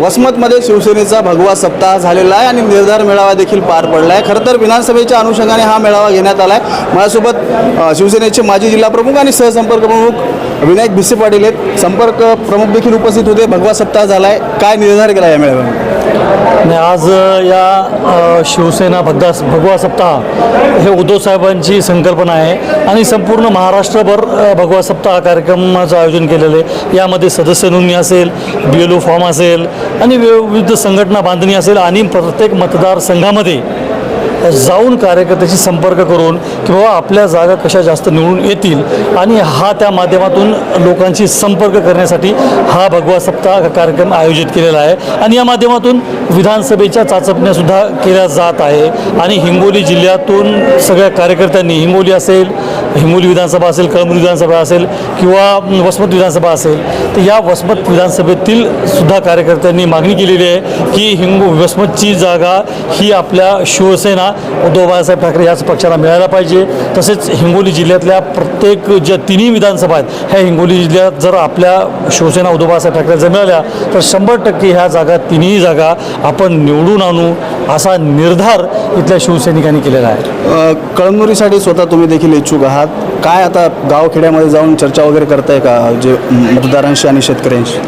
वसमतमध्ये शिवसेनेचा भगवा सप्ताह झालेला आहे आणि निर्धार मेळावा देखील पार पडला आहे खरं तर विधानसभेच्या अनुषंगाने हा मेळावा घेण्यात आला आहे माझ्यासोबत शिवसेनेचे माजी जिल्हा प्रमुख आणि सहसंपर्क प्रमुख विनायक भिसे पाटील आहेत. संपर्क प्रमुख देखील उपस्थित होते. भगवा सप्ताह झाला आहे काय निर्धार केला या मेळाव्यामध्ये आणि आज या शिवसेना भगदा भगवा सप्ताह हे उद्धव साहेबांची संकल्पना आहे आणि संपूर्ण महाराष्ट्रभर भगवा सप्ताह कार्यक्रमाचं आयोजन केलेलं आहे. यामध्ये सदस्य नोंदणी असेल बी एल ओ फॉर्म असेल आणि विविध संघटना बांधणी असेल आणि प्रत्येक मतदारसंघामध्ये जाऊन कार्यकर्त्याशी संपर्क करून की बाबा आपल्या जागा कशा जास्त निवडून येतील आणि हा त्या माध्यमातून लोकांशी संपर्क करण्यासाठी हा भगवा सप्ताह कार्यक्रम आयोजित केलेला आहे. आणि या माध्यमातून विधानसभेच्या चाचपण्यासुद्धा केल्या जात आहे. आणि हिंगोली जिल्ह्यातून सगळ्या कार्यकर्त्यांनी हिंगोली असेल हिंगोली विधानसभा असेल कळमनुरी विधानसभा असेल किंवा वसमत विधानसभा असेल तर या वसमत विधानसभेतील सुद्धा कार्यकर्त्यांनी मागणी केलेली आहे की हिंगो वसमतची जागा ही आपल्या शिवसेना उद्धव बाळासाहेब ठाकरे याच पक्षाला मिळायला पाहिजे. तसेच हिंगोली जिल्ह्यातल्या प्रत्येक ज्या तिन्ही विधानसभा आहेत ह्या हिंगोली जिल्ह्यात जर आपल्या शिवसेना उद्धव बाळासाहेब ठाकरे जर मिळाल्या तर शंभर टक्के ह्या जागा तिन्ही जागा आपण निवडून आणू असा निर्धार इथल्या शिवसैनिकांनी केलेला आहे. कळमनुरीसाठी स्वतः तुम्ही देखील इच्छुक आहात काय आता गावखेड्यामध्ये जाऊन चर्चा वगैरे करताय का? जे मतदारांशी आणि शेतकऱ्यांशी?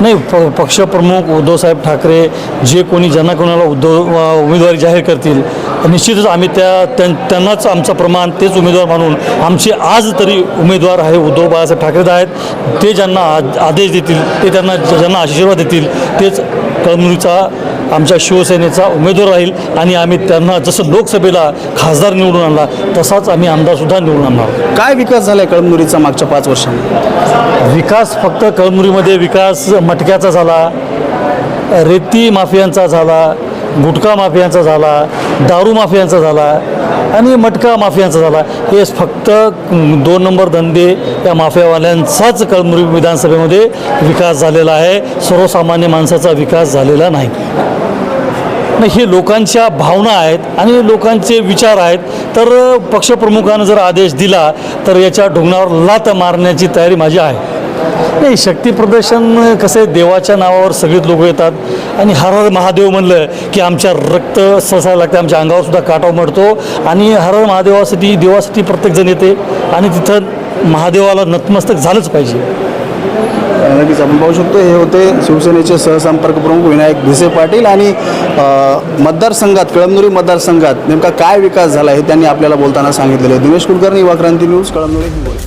नाही प पक्षप्रमुख उद्धवसाहेब ठाकरे जे कोणी ज्यांना कोणाला उद्धव उमेदवारी जाहीर करतील निश्चितच आम्ही त्या त्यां त्यांनाच आमचं प्रमाण तेच उमेदवार मानून आमचे आज तरी उमेदवार आहे उद्धव बाळासाहेब ठाकरे आहेत. ते ज्यांना आ- आदेश देतील ते त्यांना ज्यांना आशीर्वाद देतील तेच कळमनुरीचा आमच्या शिवसेनेचा उमेदवार राहील आणि आम्ही त्यांना जसं लोकसभेला खासदार निवडून आणला तसाच आम्ही आमदारसुद्धा निवडून आणणार काय विकास झाला आहे कळमनुरीचा मागच्या पाच वर्षांमध्ये? विकास फक्त कळमुरीमध्ये विकास मटक्याचा झाला रेती माफियांचा झाला गुटखा माफियांचा झाला दारू माफियांचा झाला आणि मटका माफियांचा झाला. हे फक्त दोन नंबर धंदे या माफियावाल्यांचाच कळमुरी विधानसभेमध्ये विकास झालेला आहे. सर्वसामान्य माणसाचा विकास झालेला नाही हे लोकांच्या भावना आहेत आणि लोकांचे विचार आहेत. तर पक्षप्रमुखानं जर आदेश दिला तर याच्या ढोंगणावर लात मारण्याची तयारी माझी आहे. नाही शक्ती प्रदर्शन कसं आहे देवाच्या नावावर सगळीच लोक येतात. आणि हर हर महादेव म्हणलं की आमच्या रक्त ससायला लागते आमच्या अंगावर सुद्धा काटाव मरतो. आणि हर हर महादेवासाठी देवासाठी प्रत्येकजण येते. आणि तिथं महादेवाला नतमस्तक झालंच पाहिजे. नक्कीच. आपण पाहू शकतो हे होते शिवसेनेचे सहसंपर्क प्रमुख विनायक भिसे पाटील आणि मतदारसंघात कळमनुरी मतदारसंघात नेमका काय विकास झाला हे त्यांनी आपल्याला बोलताना सांगितलेलं आहे. दिनेश कुलकर्णी युवा क्रांती न्यूज कळमनुरी हिंगोली.